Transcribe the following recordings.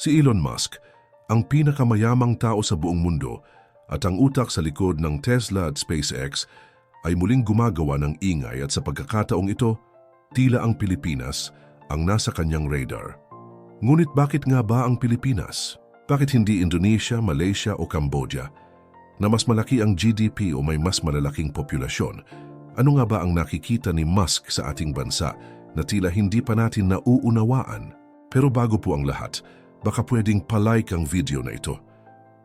Si Elon Musk, ang pinakamayamang tao sa buong mundo at ang utak sa likod ng Tesla at SpaceX ay muling gumagawa ng ingay at sa pagkakataong ito, tila ang Pilipinas ang nasa kanyang radar. Ngunit bakit nga ba ang Pilipinas? Bakit hindi Indonesia, Malaysia o Cambodia? Na mas malaki ang GDP o may mas malalaking populasyon, ano nga ba ang nakikita ni Musk sa ating bansa na tila hindi pa natin nauunawaan? Pero bago po ang lahat, baka pwedeng palike ang video na ito.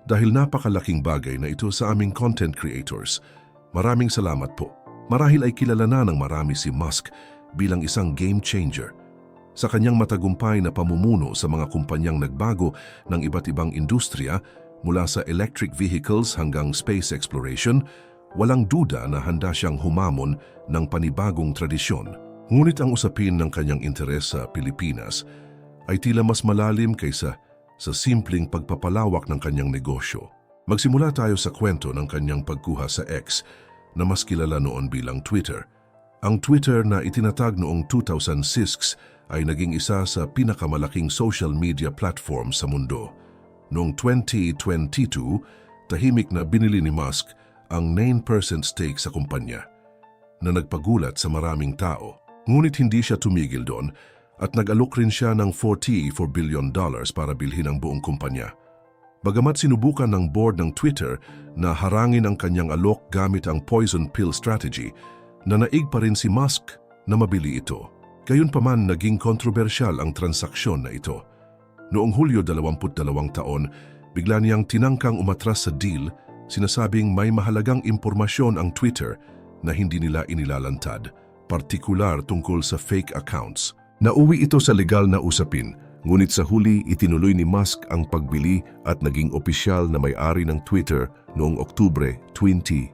Dahil napakalaking bagay na ito sa aming content creators. Maraming salamat po. Marahil ay kilala na ng marami si Musk bilang isang game changer. Sa kanyang matagumpay na pamumuno sa mga kumpanyang nagbago ng iba't ibang industriya mula sa electric vehicles hanggang space exploration, walang duda na handa siyang humamon ng panibagong tradisyon. Ngunit ang usapin ng kanyang interes sa Pilipinas ay tila mas malalim kaysa sa simpleng pagpapalawak ng kanyang negosyo. Magsimula tayo sa kwento ng kanyang pagkuha sa X na mas kilala noon bilang Twitter. Ang Twitter na itinatag noong 2006 ay naging isa sa pinakamalaking social media platform sa mundo. Noong 2022, tahimik na binili ni Musk ang 9% stake sa kumpanya na nagpagulat sa maraming tao. Ngunit hindi siya tumigil doon at nag-alok rin siya ng 44 billion dollars para bilhin ang buong kumpanya. Bagamat sinubukan ng board ng Twitter na harangin ang kanyang alok gamit ang poison pill strategy, nanaig pa rin si Musk na mabili ito. Gayunpaman naging kontrobersyal ang transaksyon na ito. Noong Hulyo 22 taon, bigla niyang tinangkang umatras sa deal, sinasabing may mahalagang impormasyon ang Twitter na hindi nila inilalantad, partikular tungkol sa fake accounts. Nauwi ito sa legal na usapin, ngunit sa huli itinuloy ni Musk ang pagbili at naging opisyal na may-ari ng Twitter noong Oktubre 2022.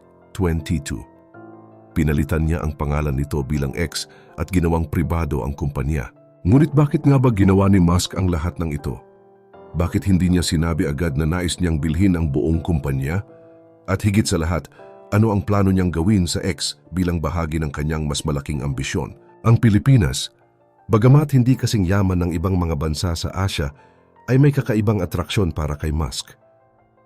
Pinalitan niya ang pangalan nito bilang X at ginawang pribado ang kumpanya. Ngunit bakit nga ba ginawa ni Musk ang lahat ng ito? Bakit hindi niya sinabi agad na nais niyang bilhin ang buong kumpanya? At higit sa lahat, ano ang plano niyang gawin sa X bilang bahagi ng kanyang mas malaking ambisyon? Ang Pilipinas, bagamat hindi kasing yaman ng ibang mga bansa sa Asia, ay may kakaibang atraksyon para kay Musk.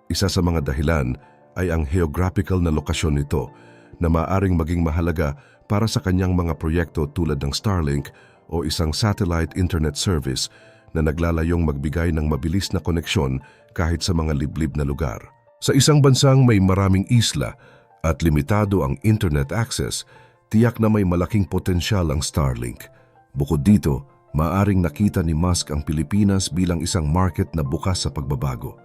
Isa sa mga dahilan ay ang geographical na lokasyon nito na maaring maging mahalaga para sa kanyang mga proyekto tulad ng Starlink o isang satellite internet service na naglalayong magbigay ng mabilis na koneksyon kahit sa mga liblib na lugar. Sa isang bansang may maraming isla at limitado ang internet access, tiyak na may malaking potensyal ang Starlink. Bukod dito, maaring nakita ni Musk ang Pilipinas bilang isang market na bukas sa pagbabago.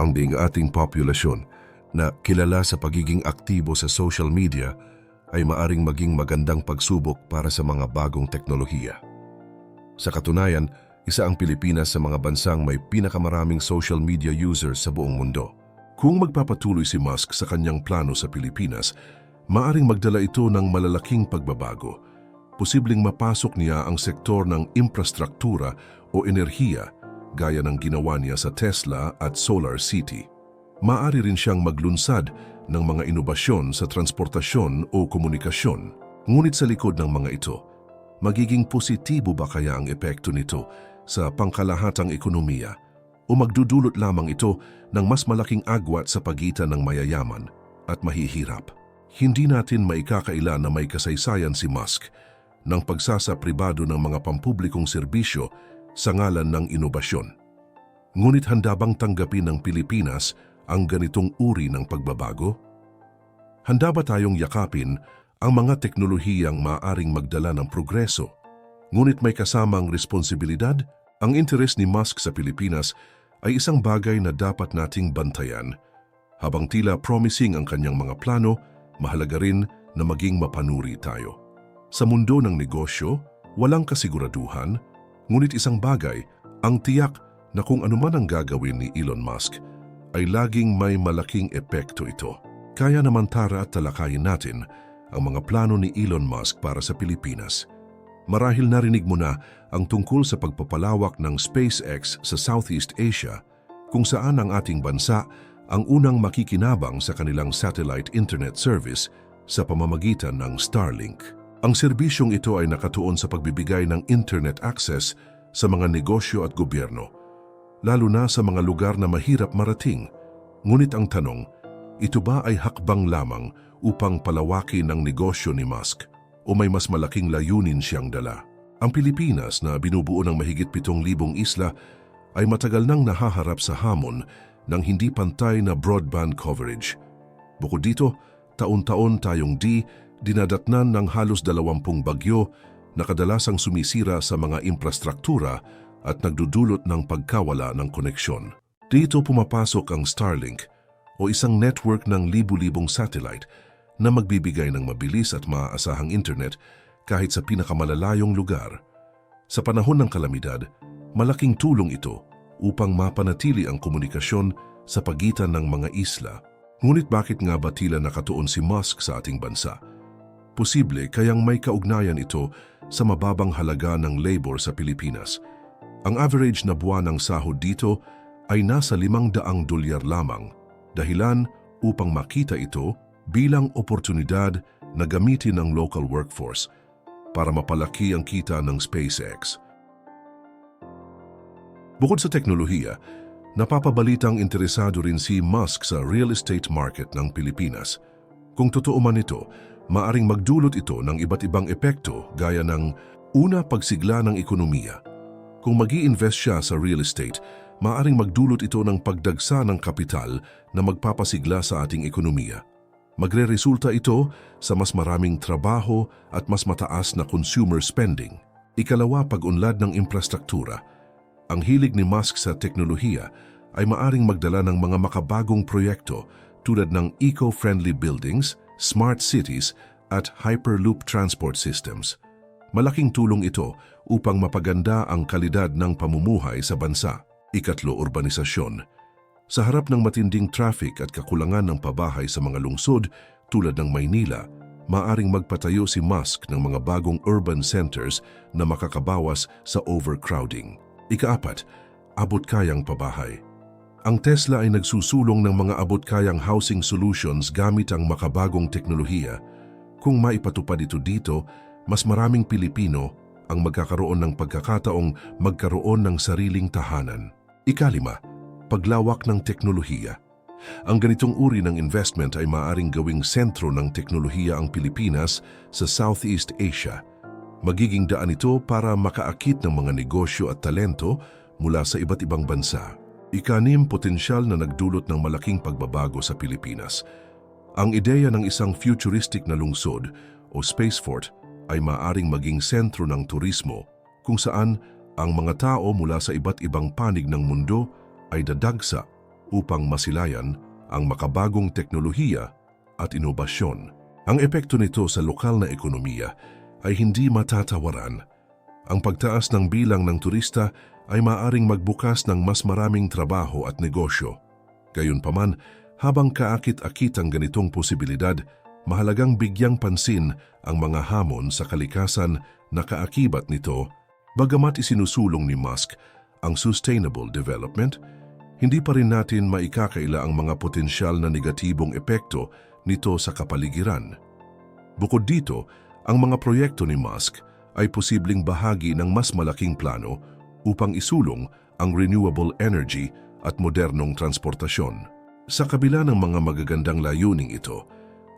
Ang ding ating populasyon na kilala sa pagiging aktibo sa social media ay maaring maging magandang pagsubok para sa mga bagong teknolohiya. Sa katunayan, isa ang Pilipinas sa mga bansang may pinakamaraming social media users sa buong mundo. Kung magpapatuloy si Musk sa kanyang plano sa Pilipinas, maaring magdala ito ng malalaking pagbabago. Posibleng mapasok niya ang sektor ng infrastruktura o enerhiya gaya ng ginawa niya sa Tesla at Solar City. Maari rin siyang maglunsad ng mga inobasyon sa transportasyon o komunikasyon. Ngunit sa likod ng mga ito, magiging positibo ba kaya ang epekto nito sa pangkalahatang ekonomiya o magdudulot lamang ito ng mas malaking agwat sa pagitan ng mayayaman at mahihirap? Hindi natin maikakaila na may kasaysayan si Musk ng pagsasapribado ng mga pampublikong serbisyo sa ngalan ng inobasyon. Ngunit handa bang tanggapin ng Pilipinas ang ganitong uri ng pagbabago? Handa ba tayong yakapin ang mga teknolohiyang maaring magdala ng progreso? Ngunit may kasamang responsibilidad? Ang interes ni Musk sa Pilipinas ay isang bagay na dapat nating bantayan. Habang tila promising ang kanyang mga plano, mahalaga rin na maging mapanuri tayo. Sa mundo ng negosyo, walang kasiguraduhan, ngunit isang bagay, ang tiyak na kung anuman ang gagawin ni Elon Musk, ay laging may malaking epekto ito. Kaya naman tara at talakayin natin ang mga plano ni Elon Musk para sa Pilipinas. Marahil narinig mo na ang tungkol sa pagpapalawak ng SpaceX sa Southeast Asia kung saan ang ating bansa ang unang makikinabang sa kanilang satellite internet service sa pamamagitan ng Starlink. Ang serbisyong ito ay nakatuon sa pagbibigay ng internet access sa mga negosyo at gobyerno, lalo na sa mga lugar na mahirap marating. Ngunit ang tanong, ito ba ay hakbang lamang upang palawakin ang negosyo ni Musk o may mas malaking layunin siyang dala? Ang Pilipinas na binubuo ng mahigit 7,000 isla ay matagal nang nahaharap sa hamon ng hindi pantay na broadband coverage. Bukod dito, taon-taon tayong di dinadatnan ng halos 20 bagyo na kadalasang sumisira sa mga infrastruktura at nagdudulot ng pagkawala ng koneksyon. Dito pumapasok ang Starlink o isang network ng libu-libong satellite na magbibigay ng mabilis at maaasahang internet kahit sa pinakamalalayong lugar. Sa panahon ng kalamidad, malaking tulong ito upang mapanatili ang komunikasyon sa pagitan ng mga isla. Ngunit bakit nga ba tila nakatuon si Musk sa ating bansa? Posible kayang may kaugnayan ito sa mababang halaga ng labor sa Pilipinas. Ang average na buwan ng sahod dito ay nasa 500 dolyar lamang, dahilan upang makita ito bilang oportunidad na gamitin ng local workforce para mapalaki ang kita ng SpaceX. Bukod sa teknolohiya, napapabalitang interesado rin si Musk sa real estate market ng Pilipinas. Kung totoo man ito, maaring magdulot ito ng iba't ibang epekto gaya ng una pagsigla ng ekonomiya. Kung mag invest siya sa real estate, maaring magdulot ito ng pagdagsa ng kapital na magpapasigla sa ating ekonomiya. Magre-resulta ito sa mas maraming trabaho at mas mataas na consumer spending. Ikalawa, pag-unlad ng infrastruktura. Ang hilig ni Musk sa teknolohiya ay maaring magdala ng mga makabagong proyekto tulad ng eco-friendly buildings, smart cities at hyperloop transport systems. Malaking tulong ito upang mapaganda ang kalidad ng pamumuhay sa bansa. Ikatlo, urbanisasyon. Sa harap ng matinding traffic at kakulangan ng pabahay sa mga lungsod tulad ng Maynila, maaring magpatayo si Musk ng mga bagong urban centers na makakabawas sa overcrowding. Ikaapat, abot-kayang pabahay. Ang Tesla ay nagsusulong ng mga abot-kayang housing solutions gamit ang makabagong teknolohiya. Kung maipatupad ito dito, mas maraming Pilipino ang magkakaroon ng pagkakataong magkaroon ng sariling tahanan. Ikalima, paglawak ng teknolohiya. Ang ganitong uri ng investment ay maaring gawing sentro ng teknolohiya ang Pilipinas sa Southeast Asia. Magiging daan ito para makaakit ng mga negosyo at talento mula sa iba't ibang bansa. Ikanim, potensyal na nagdulot ng malaking pagbabago sa Pilipinas. Ang ideya ng isang futuristic na lungsod o spaceport ay maaring maging sentro ng turismo kung saan ang mga tao mula sa iba't ibang panig ng mundo ay dadagsa upang masilayan ang makabagong teknolohiya at inobasyon. Ang epekto nito sa lokal na ekonomiya ay hindi matatawaran. Ang pagtaas ng bilang ng turista ay maaring magbukas ng mas maraming trabaho at negosyo. Gayunpaman, habang kaakit-akit ang ganitong posibilidad, mahalagang bigyang pansin ang mga hamon sa kalikasan na kaakibat nito, bagamat isinusulong ni Musk ang sustainable development, hindi pa rin natin maikakaila ang mga potensyal na negatibong epekto nito sa kapaligiran. Bukod dito, ang mga proyekto ni Musk ay posibleng bahagi ng mas malaking plano upang isulong ang renewable energy at modernong transportasyon. Sa kabila ng mga magagandang layuning ito,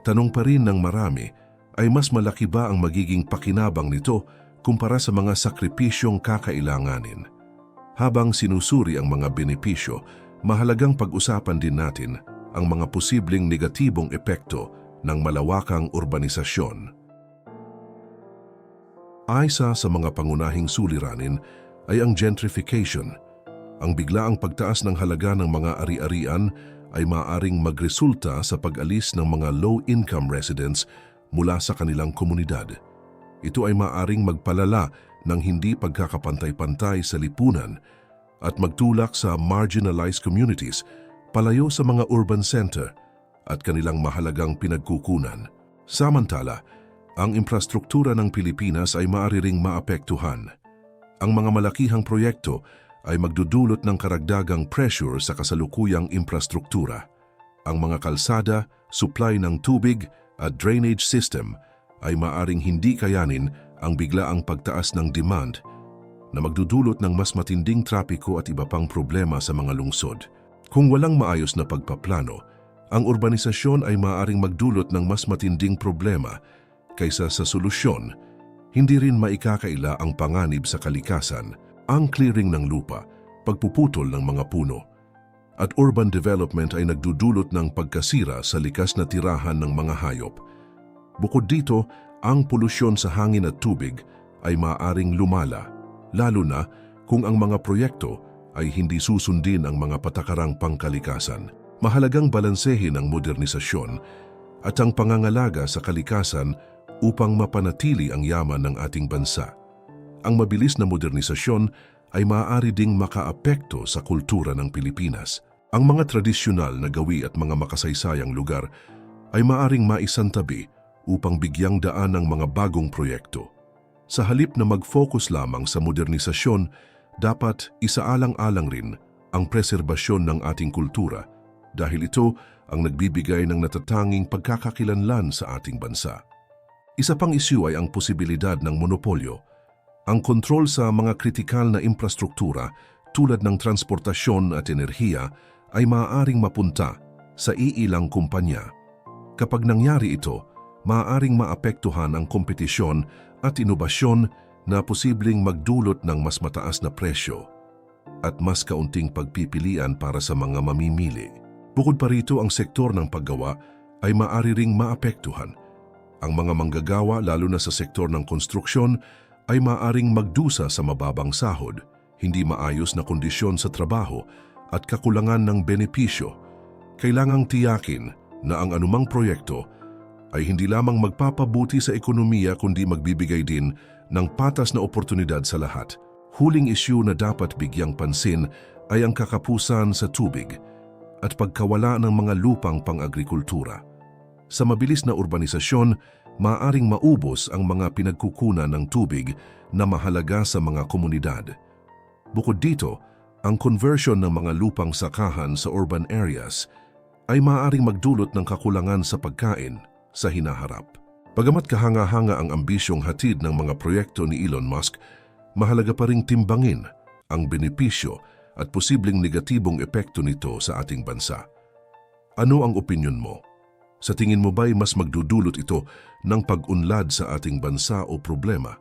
tanong pa rin ng marami ay mas malaki ba ang magiging pakinabang nito kumpara sa mga sakripisyong kakailanganin. Habang sinusuri ang mga benepisyo, mahalagang pag-usapan din natin ang mga posibleng negatibong epekto ng malawakang urbanisasyon. Isa sa mga pangunahing suliranin ay ang gentrification. Ang biglaang pagtaas ng halaga ng mga ari-arian ay maaring magresulta sa pag-alis ng mga low-income residents mula sa kanilang komunidad. Ito ay maaring magpalala ng hindi pagkakapantay-pantay sa lipunan at magtulak sa marginalized communities palayo sa mga urban center at kanilang mahalagang pinagkukunan. Samantala, ang infrastruktura ng Pilipinas ay maaari ring maapektuhan. Ang mga malakihang proyekto ay magdudulot ng karagdagang pressure sa kasalukuyang infrastruktura. Ang mga kalsada, supply ng tubig at drainage system ay maaring hindi kayanin ang biglaang pagtaas ng demand. na magdudulot ng mas matinding trapiko at iba pang problema sa mga lungsod. Kung walang maayos na pagpaplano, ang urbanisasyon ay maaaring magdulot ng mas matinding problema kaysa sa solusyon. Hindi rin maikakaila ang panganib sa kalikasan, ang clearing ng lupa, pagpuputol ng mga puno. At urban development ay nagdudulot ng pagkasira sa likas na tirahan ng mga hayop. Bukod dito, ang polusyon sa hangin at tubig ay maaaring lumala, lalo na kung ang mga proyekto ay hindi susundin ang mga patakarang pangkalikasan. Mahalagang balansehin ang modernisasyon at ang pangangalaga sa kalikasan upang mapanatili ang yaman ng ating bansa. Ang mabilis na modernisasyon ay maaari ding makaapekto sa kultura ng Pilipinas. Ang mga tradisyonal na gawi at mga makasaysayang lugar ay maaring maisantabi upang bigyang daan ng mga bagong proyekto. Sa halip na mag-focus lamang sa modernisasyon, dapat isaalang-alang rin ang preserbasyon ng ating kultura dahil ito ang nagbibigay ng natatanging pagkakakilanlan sa ating bansa. Isa pang isyu ay ang posibilidad ng monopolyo. Ang kontrol sa mga kritikal na infrastruktura tulad ng transportasyon at enerhiya ay maaaring mapunta sa iilang kumpanya. Kapag nangyari ito, maaaring maapektuhan ang kompetisyon at inobasyon na posibleng magdulot ng mas mataas na presyo at mas kaunting pagpipilian para sa mga mamimili. Bukod pa rito, ang sektor ng paggawa ay maaari ring maapektuhan. Ang mga manggagawa, lalo na sa sektor ng konstruksyon, ay maaring magdusa sa mababang sahod, hindi maayos na kondisyon sa trabaho at kakulangan ng benepisyo. Kailangang tiyakin na ang anumang proyekto ay hindi lamang magpapabuti sa ekonomiya kundi magbibigay din ng patas na oportunidad sa lahat. Huling isyu na dapat bigyang pansin ay ang kakapusan sa tubig at pagkawala ng mga lupang pang-agrikultura. Sa mabilis na urbanisasyon, maaring maubos ang mga pinagkukunan ng tubig na mahalaga sa mga komunidad. Bukod dito, ang conversion ng mga lupang sakahan sa urban areas ay maaaring magdulot ng kakulangan sa pagkain sa hinaharap. Bagamat kahanga-hanga ang ambisyong hatid ng mga proyekto ni Elon Musk, mahalaga pa ring timbangin ang benepisyo at posibleng negatibong epekto nito sa ating bansa. Ano ang opinyon mo? Sa tingin mo ba'y mas magdudulot ito ng pag-unlad sa ating bansa o problema?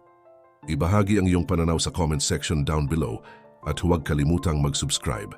Ibahagi ang iyong pananaw sa comment section down below at huwag kalimutang mag-subscribe.